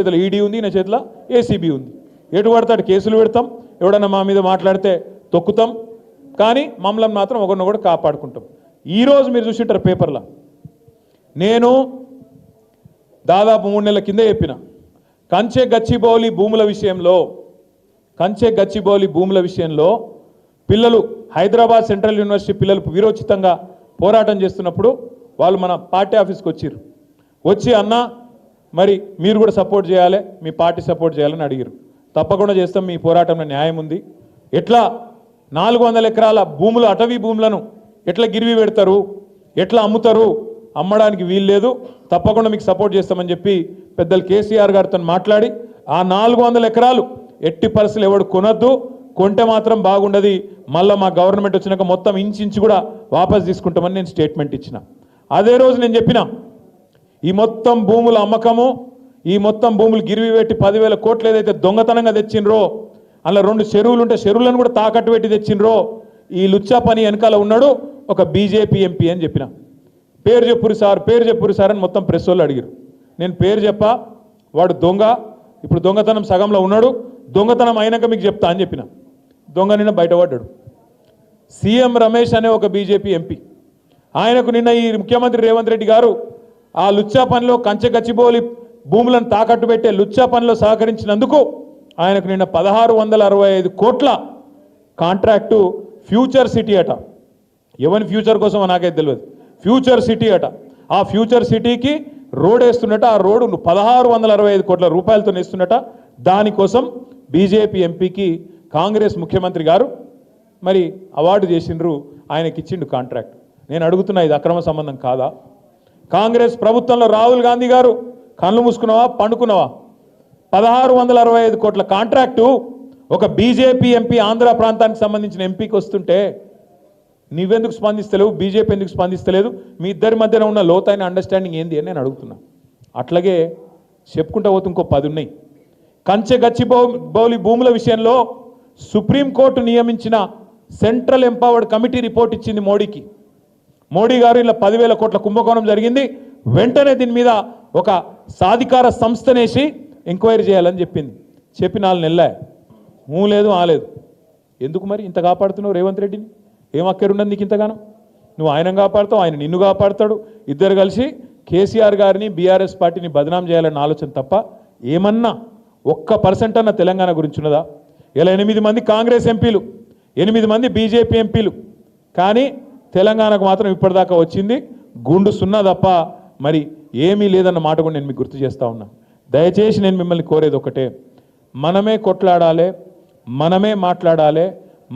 చేతిలో ఈడీ ఉంది నా చేతిలో ఏసీబీ ఉంది. ఎటు పడతాడు? కేసులు పెడతాం. ఎవడన్నా మా మీద మాట్లాడితే తొక్కుతాం. కానీ మమ్మల్ని మాత్రం ఒకరిని కూడా కాపాడుకుంటాం. ఈరోజు మీరు చూసింటారు పేపర్లో. నేను దాదాపు మూడు నెలల కిందే చెప్పిన. కంచె గచ్చిబౌలి భూముల విషయంలో కంచె గచ్చిబౌలి భూముల విషయంలో పిల్లలు హైదరాబాద్ సెంట్రల్ యూనివర్సిటీ పిల్లలు వీరోచితంగా పోరాటం చేస్తున్నప్పుడు వాళ్ళు మన పార్టీ ఆఫీస్కి వచ్చిర్రు. వచ్చి అన్న మరి మీరు కూడా సపోర్ట్ చేయాలి మీ పార్టీ సపోర్ట్ చేయాలని అడిగారు తప్పకుండా చేస్తాం మీ పోరాటంలో న్యాయం ఉంది. ఎట్లా నాలుగు వందల ఎకరాల భూములు అటవీ భూములను ఎట్లా గిరివి పెడతారు ఎట్లా అమ్ముతారు అమ్మడానికి వీలు లేదు. తప్పకుండా మీకు సపోర్ట్ చేస్తామని చెప్పి పెద్దలు కేసీఆర్ గారితో మాట్లాడి ఆ నాలుగు వందల ఎకరాలు ఎట్టి పరిస్థితులు ఎవడు కొనొద్దు కొంటే మాత్రం బాగుండదు. మళ్ళీ మా గవర్నమెంట్ వచ్చినాక మొత్తం ఇంచు కూడా వాపస్ తీసుకుంటామని నేను స్టేట్మెంట్ ఇచ్చిన. అదే రోజు నేను చెప్పిన ఈ మొత్తం భూముల అమ్మకము ఈ మొత్తం భూములు గిరివి పెట్టి పదివేల కోట్లు ఏదైతే దొంగతనంగా తెచ్చిండ్రో అలా రెండు చెరువులు ఉంటే చెరువులను కూడా తాకట్టు పెట్టి తెచ్చిండ్రో ఈ లుచ్చా పని వెనకాల ఉన్నాడు ఒక బీజేపీ ఎంపీ అని చెప్పిన. పేరు చెప్పురు సార్ పేరు చెప్పురు సార్ అని మొత్తం ప్రెస్ వాళ్ళు అడిగారు నేను పేరు చెప్ప వాడు దొంగ ఇప్పుడు దొంగతనం సగంలో ఉన్నాడు దొంగతనం అయినాక మీకు చెప్తా అని చెప్పిన. దొంగ నిన్న బయటపడ్డాడు సీఎం రమేష్ అనే ఒక బీజేపీ ఎంపీ. ఆయనకు నిన్న ఈ ముఖ్యమంత్రి రేవంత్ రెడ్డి గారు ఆ లుచ్చా పనిలో కంచె గచ్చిబోలి భూములను తాకట్టు పెట్టే లుచ్చా పనిలో సహకరించినందుకు ఆయనకు నిన్న పదహారు వందల అరవై ఐదు కోట్ల కాంట్రాక్టు ఫ్యూచర్ సిటీ అట. ఎవరి ఫ్యూచర్ కోసం నాకైతే తెలియదు ఫ్యూచర్ సిటీ అట. ఆ ఫ్యూచర్ సిటీకి రోడ్ వేస్తున్నట. ఆ రోడ్డు పదహారు వందల అరవై ఐదు కోట్ల రూపాయలతో వేస్తున్నట దానికోసం బీజేపీ ఎంపీకి కాంగ్రెస్ ముఖ్యమంత్రి గారు మరి అవార్డు చేసిండ్రు. ఆయనకి ఇచ్చిండు కాంట్రాక్ట్. నేను అడుగుతున్నా ఇది అక్రమ సంబంధం కాదా? కాంగ్రెస్ ప్రభుత్వంలో రాహుల్ గాంధీ గారు కళ్ళు మూసుకున్నావా పండుకున్నావా? పదహారు వందల అరవై ఐదు కోట్ల కాంట్రాక్టు ఒక బీజేపీ ఎంపీ ఆంధ్ర ప్రాంతానికి సంబంధించిన ఎంపీకి వస్తుంటే నువ్వెందుకు స్పందిస్తలేవు బీజేపీ ఎందుకు స్పందిస్తలేదు మీ ఇద్దరి మధ్యన ఉన్న లోతైన అండర్స్టాండింగ్ ఏంది అని నేను అడుగుతున్నా. అట్లాగే చెప్పుకుంటా పోతే ఇంకో పది ఉన్నాయి. కంచె గచ్చి బౌలి భూముల విషయంలో సుప్రీంకోర్టు నియమించిన సెంట్రల్ ఎంపవర్డ్ కమిటీ రిపోర్ట్ ఇచ్చింది మోడీకి. మోడీ గారు ఇలా పదివేల కోట్ల కుంభకోణం జరిగింది. వెంటనే దీని మీద ఒక సాధికార సంస్థనేసి ఎంక్వైరీ చేయాలని చెప్పింది. చెప్పి నాలుగు నెలలే. ఊ లేదు ఆ ఎందుకు మరి ఇంత కాపాడుతున్నావు రేవంత్ రెడ్డిని? ఏం అక్కరున్నది నీకు ఇంతగానో? నువ్వు ఆయన కాపాడుతావు ఆయన నిన్ను కాపాడుతాడు. ఇద్దరు కలిసి కేసీఆర్ గారిని బీఆర్ఎస్ పార్టీని బదనాం చేయాలన్న ఆలోచన తప్ప ఏమన్నా ఒక్క పర్సెంట్ అన్న తెలంగాణ గురించి ఉన్నదా? ఇలా ఎనిమిది మంది కాంగ్రెస్ ఎంపీలు ఎనిమిది మంది బీజేపీ ఎంపీలు. కానీ తెలంగాణకు మాత్రం ఇప్పటిదాకా వచ్చింది. గుండు సున్నా తప్ప మరి ఏమీ లేదన్న మాట కూడా నేను మీకు గుర్తు చేస్తా ఉన్నా. దయచేసి నేను మిమ్మల్ని కోరేది ఒకటే. మనమే కొట్లాడాలి మనమే మాట్లాడాలి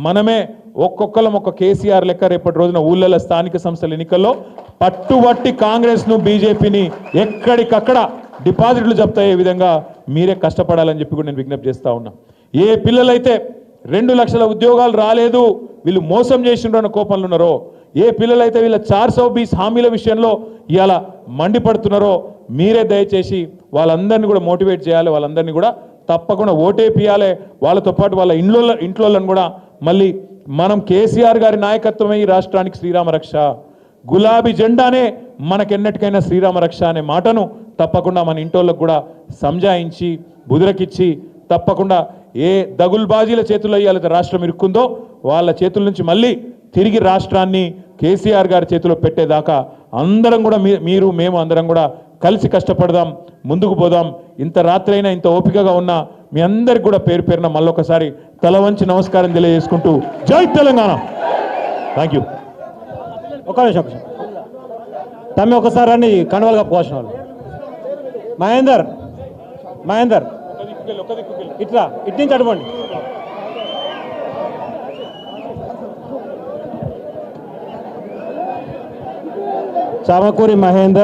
మనమే ఒక్కొక్కరం ఒక కేసీఆర్ లెక్క రేపటి రోజున ఊళ్ళలో స్థానిక సంస్థల ఎన్నికల్లో పట్టుబట్టి కాంగ్రెస్ను బీజేపీని ఎక్కడికక్కడ డిపాజిట్లు జప్తయ్యే విధంగా మీరే కష్టపడాలని చెప్పి కూడా నేను విజ్ఞప్తి చేస్తా ఉన్నా. ఏ పిల్లలైతే రెండు లక్షల ఉద్యోగాలు రాలేదు వీళ్ళు మోసం చేసిండ్రు అన్న కోపంలో ఉన్నారో ఏ పిల్లలైతే వీళ్ళ చార్ సౌ బీస్ హామీల విషయంలో ఇలా మండిపడుతున్నారో మీరే దయచేసి వాళ్ళందరినీ కూడా మోటివేట్ చేయాలి వాళ్ళందరినీ కూడా తప్పకుండా ఓటేపియాలి వాళ్ళతో పాటు వాళ్ళ ఇంట్లో ఇంట్లోళ్ళని కూడా మళ్ళీ మనం కేసీఆర్ గారి నాయకత్వమే ఈ రాష్ట్రానికి శ్రీరామ రక్ష. గులాబీ జెండానే మనకెన్నటికైనా శ్రీరామ రక్ష అనే మాటను తప్పకుండా మన ఇంటోళ్ళకు కూడా సంజాయించి బుదిరకిచ్చి తప్పకుండా ఏ దగుల్బాజీల చేతుల్లో ఇవాళ రాష్ట్రం ఇరుక్కుందో వాళ్ళ చేతుల నుంచి మళ్ళీ తిరిగి రాష్ట్రాన్ని కేసీఆర్ గారి చేతిలో పెట్టేదాకా అందరం కూడా మీ- మీరు మేము అందరం కూడా కలిసి కష్టపడదాం ముందుకు పోదాం. ఇంత రాత్రైనా ఇంత ఓపికగా ఉన్న మీ అందరికి కూడా పేరు పేరున మళ్ళొకసారి తల వంచి నమస్కారం తెలియజేసుకుంటూ జై తెలంగాణ. థ్యాంక్ యూ ఒక నిమిషం తమ్మి ఒకసారి రండి కనువలు కప్పుకోవాల్సిన వాళ్ళు. మహేందర్ మహేందర్. ఇట్లా ఇటు నుంచి అడవండి చామకూరి మహేందర్